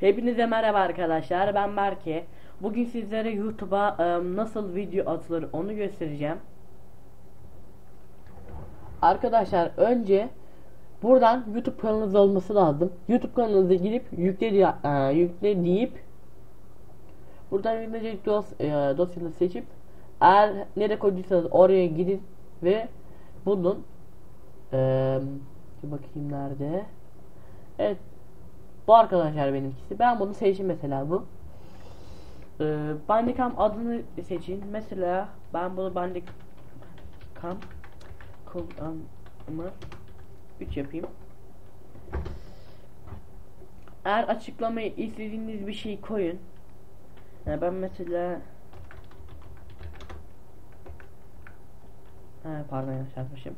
Hepinize merhaba arkadaşlar ben Berke. Bugün sizlere YouTube'a e, nasıl video atılır onu göstereceğim. Arkadaşlar önce Buradan YouTube kanalınız olması lazım. YouTube kanalınıza gidip yükle, e, yükle deyip Buradan yükleyecek dos, e, dosyasını seçip Eğer nereye koyduysanız oraya gidin ve bulun. Bir bakayım nerede. Evet bu arkadaşlar benimkisi. Ben bunu seçeyim mesela bu. Ee, Bandicam adını seçin. Mesela ben bunu Bandicam kullanımı 3 yapayım. Eğer açıklamayı istediğiniz bir şey koyun. Yani ben mesela ha, pardon yanlış yazmışım.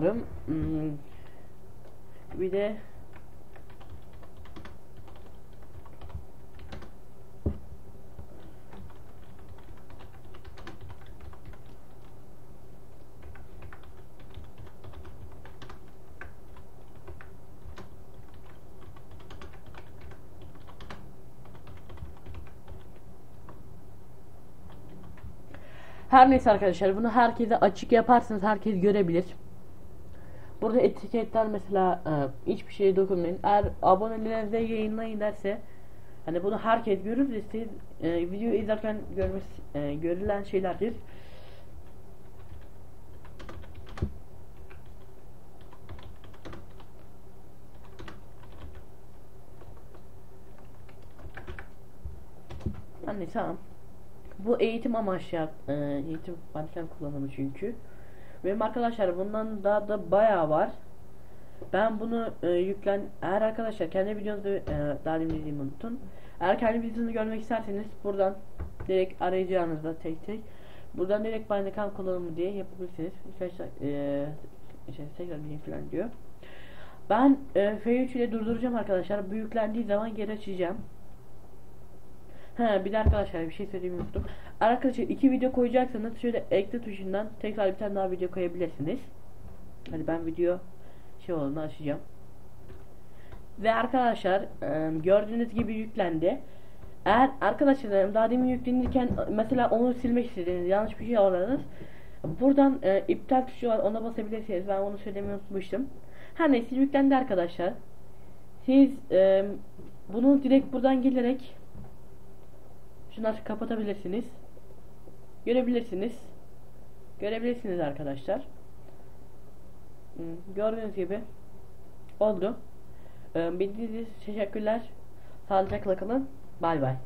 Yanıyorum. Hmm. Bir de Her neyse arkadaşlar bunu herkese açık yaparsanız herkes görebilir. Burada etiketler mesela e, hiçbir şeye dokunmayın. Eğer abonelerinize yayınlayın derse hani bunu herkes görür ve siz e, video izlerken görmesi, e, görülen şeylerdir. Yani tamam. Bu eğitim amaçlı e, eğitim manken kullanımı çünkü. Benim arkadaşlar bundan daha da bayağı var. Ben bunu e, yüklen eğer arkadaşlar kendi videonuzu e, daha demin unutun. Eğer kendi videonuzu görmek isterseniz buradan direkt arayacağınızda tek tek buradan direkt Bandicam kullanımı diye yapabilirsiniz. Arkadaşlar e, işte tekrar bir falan diyor. Ben e, F3 ile durduracağım arkadaşlar. Bu yüklendiği zaman geri açacağım. He bir de arkadaşlar bir şey söylemeyi unuttum. Arkadaşlar iki video koyacaksanız şöyle ekle tuşundan tekrar bir tane daha video koyabilirsiniz. Hadi ben video şey olduğunu açacağım. Ve arkadaşlar gördüğünüz gibi yüklendi. Eğer arkadaşlar daha demin yüklenirken mesela onu silmek istediğiniz yanlış bir şey aradınız. Buradan e, iptal tuşu var ona basabilirsiniz. Ben onu söylemeyi unutmuştum. Her neyse yüklendi arkadaşlar. Siz e, bunu direkt buradan gelerek Şunları kapatabilirsiniz. Görebilirsiniz. Görebilirsiniz arkadaşlar. Hmm, Gördüğünüz gibi oldu. Ee, Bildiğiniz teşekkürler. Sağlıcakla kalın. Bay bay.